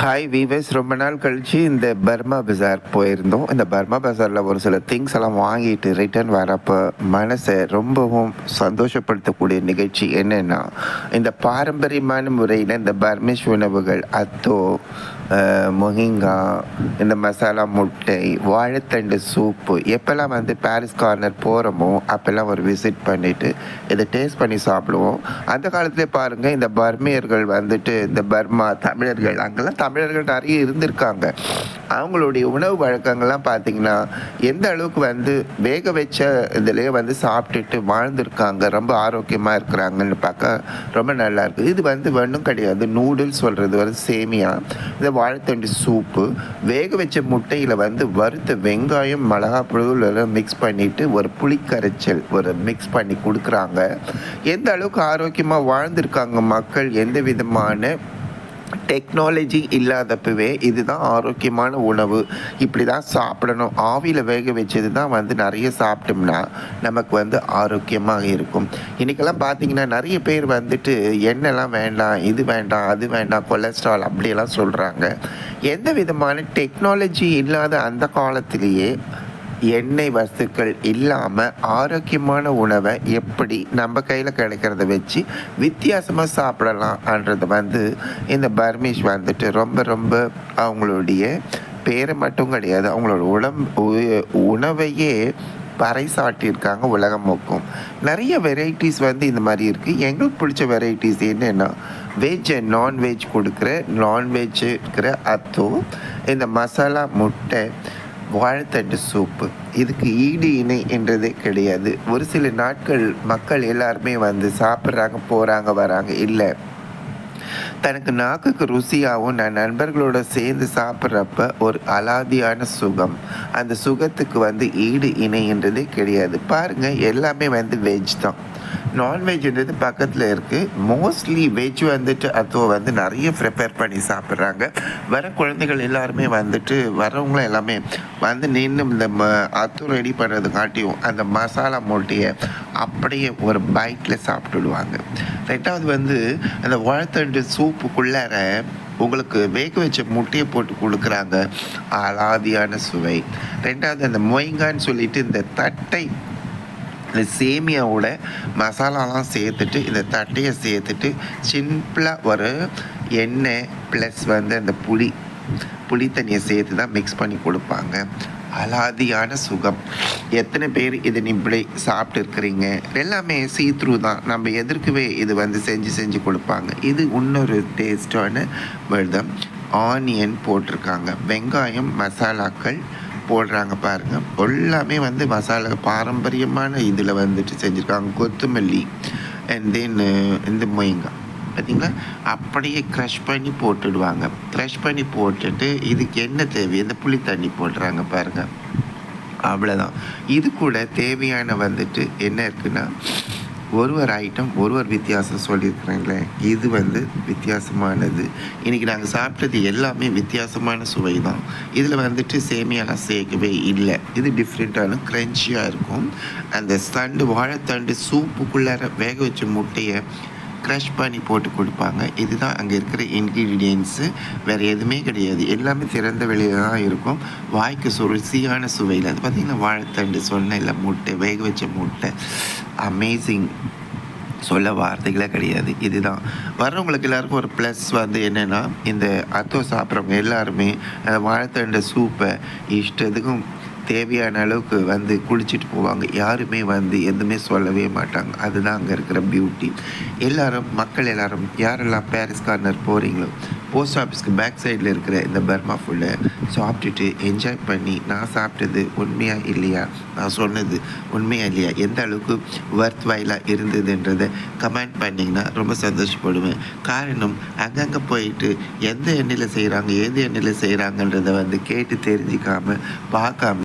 Hi viewers ரொம்ப நாள் கழிச்சு இந்த பர்மா பஜார் போயிருந்தோம். இந்த பர்மா பஜாரில் ஒரு சில திங்ஸ் எல்லாம் வாங்கிட்டு ரிட்டர்ன் வரப்போ மனசை ரொம்பவும் சந்தோஷப்படுத்தக்கூடிய நிகழ்ச்சி என்னென்னா இந்த பாரம்பரியமான முறையில் இந்த பர்மிஷ் உணவுகள் அத்தோ மொஹிங்கா இந்த மசாலா முட்டை வாழைத்தண்டு சூப்பு எப்போல்லாம் வந்து பாரிஸ் கார்னர் போகிறோமோ அப்போல்லாம் ஒரு விசிட் பண்ணிவிட்டு இதை டேஸ்ட் பண்ணி சாப்பிடுவோம். அந்த காலத்திலே பாருங்கள் இந்த பர்மியர்கள் வந்துட்டு இந்த பர்மா தமிழர்கள் அங்கெல்லாம் தமிழர்கள் நிறைய இருந்திருக்காங்க. அவங்களுடைய உணவு வழக்கங்கள்லாம் பார்த்திங்கன்னா எந்த அளவுக்கு வந்து வேக வச்ச இதுலேயே வந்து சாப்பிட்டுட்டு வாழ்ந்திருக்காங்க ரொம்ப ஆரோக்கியமாக இருக்கிறாங்கன்னு பார்க்க ரொம்ப நல்லா இருக்குது இது வந்து ஒன்றும் கிடையாது நூடுல்ஸ் சொல்கிறது வந்து சேமியா. இந்த வாழைத்தண்டு சூப்பு வேக வச்ச முட்டையில் வந்து வறுத்த வெங்காயம் மிளகாப்புழு எல்லாம் மிக்ஸ் பண்ணிட்டு ஒரு புளிக்கரைச்சல் ஒரு மிக்ஸ் பண்ணி கொடுக்குறாங்க. எந்த அளவுக்கு ஆரோக்கியமாக வாழ்ந்திருக்காங்க மக்கள்? எந்த விதமான டெக்னாலஜி இல்லாதப்பவே இதுதான் ஆரோக்கியமான உணவு. இப்படி தான் சாப்பிடணும். ஆவியில் வேக வச்சது தான் வந்து நிறைய சாப்பிட்டோம்னா நமக்கு வந்து ஆரோக்கியமாக இருக்கும். இன்றைக்கெல்லாம் பார்த்தீங்கன்னா நிறைய பேர் வந்துட்டு எண்ணெய்லாம் வேண்டாம் இது வேண்டாம் அது வேண்டாம் கொலஸ்ட்ரால் அப்படியெல்லாம் சொல்கிறாங்க எந்த விதமான டெக்னாலஜி இல்லாத அந்த காலத்திலேயே எண்ணெய் வஸ்துக்கள் இல்லாமல் ஆரோக்கியமான உணவை எப்படி நம்ம கையில் கிடைக்கிறத வச்சு வித்தியாசமாக சாப்பிடலாம்ன்றது வந்து இந்த பர்மிஷ் வந்துட்டு ரொம்ப ரொம்ப அவங்களுடைய பேரை மட்டும் கிடையாது. அவங்களோட உடம்பு உ- உணவையே பறைசாட்டியிருக்காங்க உலகம் மொக்கும் நிறைய வெரைட்டிஸ் வந்து இந்த மாதிரி இருக்குது எங்களுக்கு பிடிச்ச வெரைட்டிஸ் என்னென்னா வெஜ் அண்ட் நான்வெஜ் கொடுக்குற நான்வெஜ் இருக்கிற அத்தோ இந்த மசாலா முட்டை வாழைத்தண்டு சூப்பு. இதுக்கு ஈடு இணை என்றதே கிடையாது. ஒரு சில நாட்கள் மக்கள் எல்லாருமே வந்து சாப்பிட்றாங்க போகிறாங்க வராங்க. இல்லை. தனக்கு நாக்குக்கு ருசியாகவும் நான் நண்பர்களோட சேர்ந்து சாப்பிட்றப்ப ஒரு அலாதியான சுகம். அந்த சுகத்துக்கு வந்து ஈடு இணைன்றதே கிடையாது. பாருங்க எல்லாமே வந்து வெஜ் தான். நான்வெஜ்ன்றது பக்கத்தில் இருக்குது மோஸ்ட்லி வெஜ் வந்துட்டு அதுவும் வந்து நிறைய ப்ரிப்பேர் பண்ணி சாப்பிட்றாங்க. வர குழந்தைகள் எல்லாருமே வந்துட்டு வரவங்களும் எல்லாமே வந்து நின்று இந்த ம அத்து ரெடி பண்ணுறதுக்காட்டியும் அந்த மசாலா மூட்டையை அப்படியே ஒரு பைட்டில் சாப்பிட்டுடுவாங்க. ரெண்டாவது வந்து அந்த வாழைத்தண்டு சூப்புக்குள்ளார உங்களுக்கு வேக வச்ச முட்டையை போட்டு கொடுக்குறாங்க. அலாதியான சுவை. ரெண்டாவது அந்த மொயங்கான்னு சொல்லிட்டு இந்த தட்டை இந்த சேமியாவோட மசாலாலாம் சேர்த்துட்டு இந்த தட்டையை சேர்த்துட்டு சிம்பிளாக ஒரு எண்ணெய் ப்ளஸ் வந்து அந்த புளி புளி தண்ணியை சேர்த்து தான் மிக்ஸ் பண்ணி கொடுப்பாங்க. அலாதியான சுகம். எத்தனை பேர் இது இப்படி சாப்பிட்டு இருக்கிறீங்க எல்லாமே சீத்ரூ தான். நம்ம எதிர்க்கவே இது வந்து செஞ்சு செஞ்சு கொடுப்பாங்க. இது இன்னொரு டேஸ்டான விரதம். ஆனியன் போட்டிருக்காங்க. வெங்காயம் மசாலாக்கள் போடுறாங்க பாருங்க. எல்லாமே வந்து மசாலா பாரம்பரியமான இதில் வந்துட்டு செஞ்சுருக்காங்க. கொத்தமல்லி அண்ட் தென் இந்த மொயங்காய் பார்த்தீங்களா? அப்படியே க்ரஷ் பண்ணி போட்டுடுவாங்க. க்ரஷ் பண்ணி போட்டுட்டு இதுக்கு என்ன தேவை? இந்த புளி தண்ணி போடுறாங்க பாருங்கள் அவ்வளோதான் இது கூட தேவையான வந்துட்டு என்ன இருக்குன்னா ஒரு ஒரு ஐட்டம் ஒரு ஒரு வித்தியாசம் சொல்லியிருக்கிறேங்களே. இது வந்து வித்தியாசமானது. இன்றைக்கி நாங்கள் சாப்பிட்டது எல்லாமே வித்தியாசமான சுவை தான். இதில் வந்துட்டு சேமியாலாம் சேர்க்கவே இல்லை. இது டிஃப்ரெண்ட்டான க்ரன்ச்சியாக இருக்கும். அந்த தண்டு வாழைத்தண்டு சூப்புக்குள்ளார வேக வச்ச முட்டையை க்ரஷ் பண்ணி போட்டு கொடுப்பாங்க. இதுதான் அங்கே இருக்கிற இன்க்ரீடியன்ஸு வேறு எதுவுமே கிடையாது. எல்லாமே திறந்த வெளியில் தான் இருக்கும். வாய்க்கு சுருசியான சுவையில். அது பார்த்திங்கன்னா வாழைத்தண்டு சொன்ன இல்லை முட்டை வேக வச்ச முட்டை. அமேசிங் சொல்ல வார்த்தைகளே கிடையாது. இதுதான். வர்றவங்களுக்கு எல்லாருக்கும் ஒரு ப்ளஸ் வந்து என்னென்னா இந்த அத்தோ சாப்பிட்றவங்க எல்லாருமே வாழைத்தண்டு சூப்பை இஷ்டத்துக்கும் தேவையான அளவுக்கு வந்து குளிச்சுட்டு போவாங்க. யாருமே வந்து எதுவுமே சொல்லவே மாட்டாங்க. அதுதான் அங்கே இருக்கிற பியூட்டி எல்லாரும் மக்கள் எல்லாரும் யாரெல்லாம் பாரிஸ் கார்னர் போகிறீங்களோ போஸ்ட் ஆஃபீஸ்க்கு பேக் சைடில் இருக்கிற இந்த பர்மா ஃபுல்லை சாப்பிட்டுட்டு என்ஜாய் பண்ணி நான் சாப்பிட்டது உண்மையா இல்லையா? நான் சொன்னது உண்மையா இல்லையா? எந்த அளவுக்கு ஒர்த் வாயிலாக இருந்ததுன்றதை கமெண்ட் பண்ணிங்கன்னா ரொம்ப சந்தோஷப்படுவேன். காரணம் அங்கங்கே போயிட்டு எந்த எண்ணெயில் செய்கிறாங்க எது எண்ணெயில் செய்கிறாங்கன்றதை வந்து கேட்டு தெரிஞ்சிக்காமல் பார்க்காம